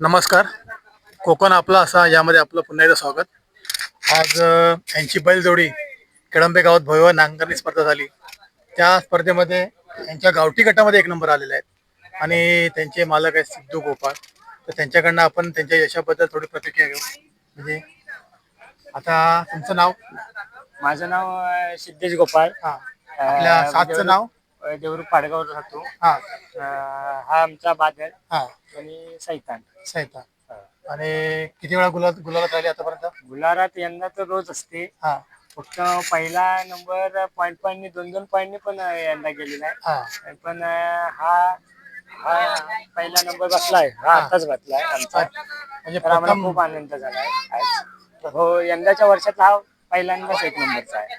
नमस्कार. कोकण आपला असा यामध्ये आपलं पुन्हा एकदा स्वागत. आज यांची बैलजोडी केळंबे गावात भव्य नांगरणी स्पर्धा झाली. त्या स्पर्धेमध्ये यांच्या गावठी गटामध्ये एक नंबर आलेले आहेत. आणि त्यांचे मालक आहेत सिद्धू गोपाळ. तर त्यांच्याकडनं आपण त्यांच्या यशाबद्दल थोडी प्रतिक्रिया घेऊ. म्हणजे आता तुमचं नाव? माझं नाव अं, सिद्धेश गोपाळ. हा. आपल्या सातचं नाव? देवरू पाडगाववर राहतो. हा. अं, हा आमचा बादल हा. आणि सैतान. सहिता आणि किती वेळा गुलाल गुलालात राहिले आतापर्यंत? गुलारात यंदा तर रोज असते. हा. फक्त पहिला नंबर पॉईंट पॉईंटनी दोन दोन पॉईंटनी पण अं, यंदा गेलेला हा. आहे पण अं, हा हा पहिला नंबर बसलाय हा हा. आताच बसलाय आमचा. म्हणजे तर आम्हाला प्रथम खूप आनंद झालाय आज हो यंदाच्या वर्षात हा पहिल्यांदाच एक नंबरचा आहे.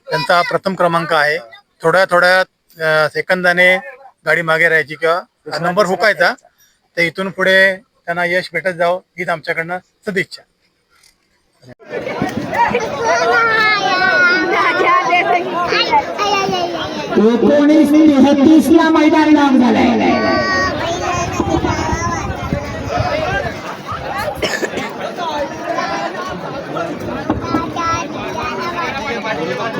त्यांचा प्रथम क्रमांक आहे. थोड्या थोड्या सेकंदाने गाडी मागे राहायची किंवा नंबर हुकायचा तर इथून पुढे त्यांना यश भेटत जावं हीच आमच्याकडनं सदिच्छा. एकोणीस तेहतीस ला मैदान झालंय.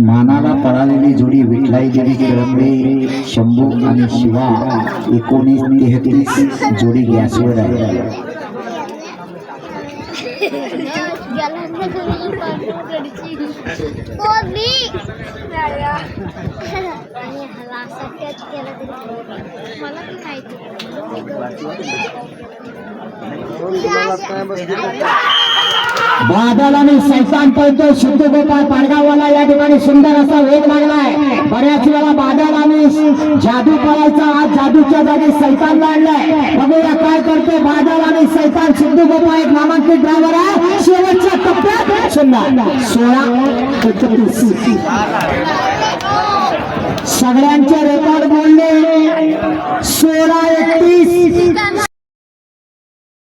मानाला पळालेली जोडी विठलाई देवी किळंबे शंभू आणि शिवा एकोणीस तेहतीस जोडी गॅसवर आहे. मला बादल आणि सैतान पळतो सिद्धू गोपाळ पाडगाववाला या ठिकाणी सुंदर असा वेग लागलाय. बऱ्याच वेळा बादल आणि जादू पळायचा आज जादूच्या जागी सैतान आणलाय बघूया काय करतो बादल आणि सैतान. सिद्धू गोपाळ एक नामांकित ड्रायव्हर आहे. शेवटच्या टप्प्यात सुंदर. सोळा सगळ्यांचे रेकॉर्ड बोलले